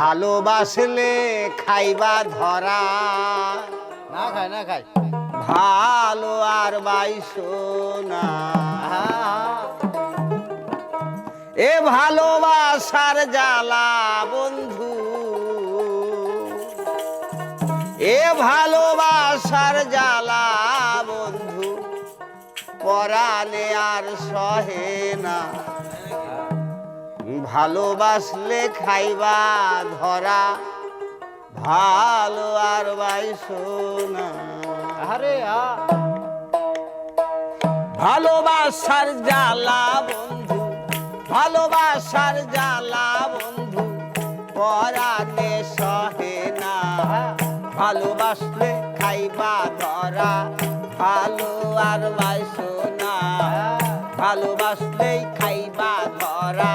ভালোবাসলে খাইবা ধরা। না খায় না খায়। ভালো আর বাইসো না। এ ভালোবাসার জ্বালা বন্ধু। এ ভালোবাসার জ্বালা বন্ধু। পরাণে আর সহে না। ভালোবাসলে খাইবা ধরা ভালো আর বাইসো না আরে ভালোবাসার জ্বালা বন্ধু ভালোবাসার জ্বালা বন্ধু পরাণে সহে না। ভালোবাসলে খাইবা ধরা ভালো আর বাইসো না ভালোবাসলেই খাইবা ধরা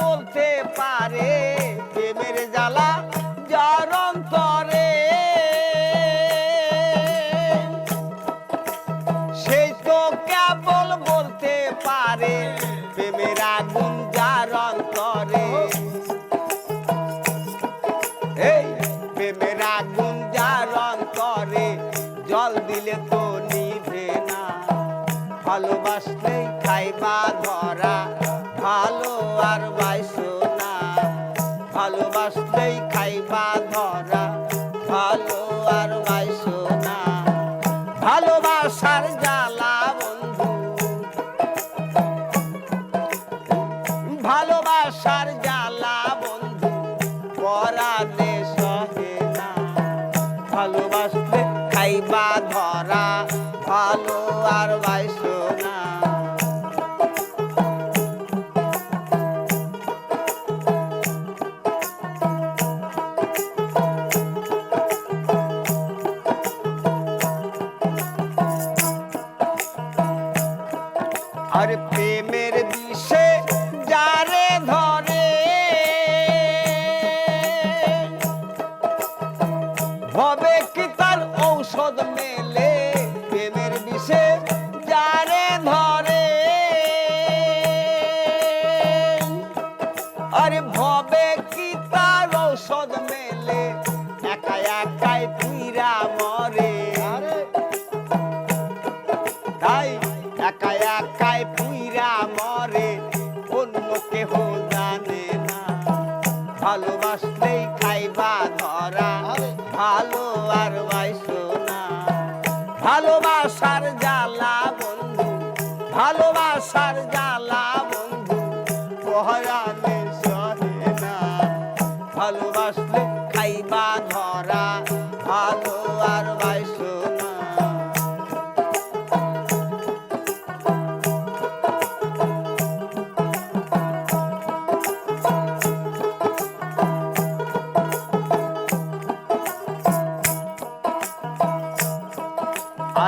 বলতে পারে, প্রেমের জ্বালা যার অন্তরে। সেই তো কেবল বলতে পারে, প্রেমের আগুন যার অন্তরে। এই প্রেমের আগুন যার অন্তরে, জল দিলে তো নিভে না। ভালোবাসলেই খাইবা ধরা। ভালো আর বাইসো না। ভালোবাসলেই খাইবা ধরা। ভালো আর বাইসো না। ভালোবাসার জ্বালা বন্ধু। ভালোবাসার জ্বালা বন্ধু। পরাণে ঔষধ মেলে প্রেমের বিষে যারে ধরে। আরে ভবে কি তার ঔষধ মেলে? একা একাই পুইরা মরে। তাই একা একাই পুইরা মরে। অন্য কেহ জানে না। ভালোবাসলেই খাইবা ধরা। ভালো আর বাইসো না ভালোবাসার জ্বালা বন্ধু ভালোবাসার জ্বালা বন্ধু পহরানে সহে না। ভালোবাসলে খাইবা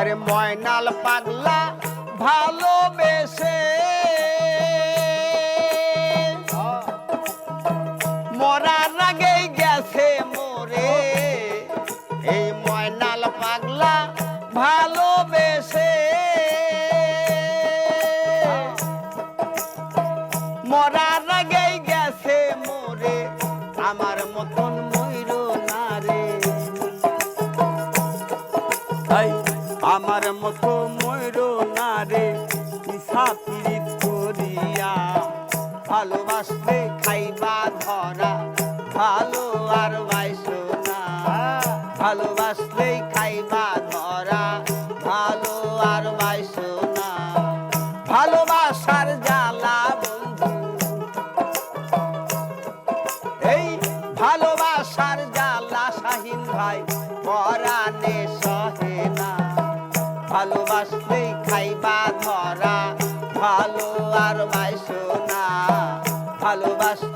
আরে ময়নাল পাগলা ভালোবেসে। মরার আগেই গেছে মোরে। এই ময়নাল পাগলা ভালোবেসে। মরার আমার মতো ময়ূর না রে সাপিরিত করিয়া। ভালোবাসলে খাইবা ধরা, ভালো আর বাইসো না। ভালোবাসলেই খাইবা ধরা, ভালো আর বাইসো না। ভালোবাসার জ্বালা বন্ধু, এই ভালোবাসার জ্বালা শাহিন ভাই পরাণে সহে না ভালোবাসলেই খাইবা ধরা ভালো আর বাইসো না। ভালোবাসলেই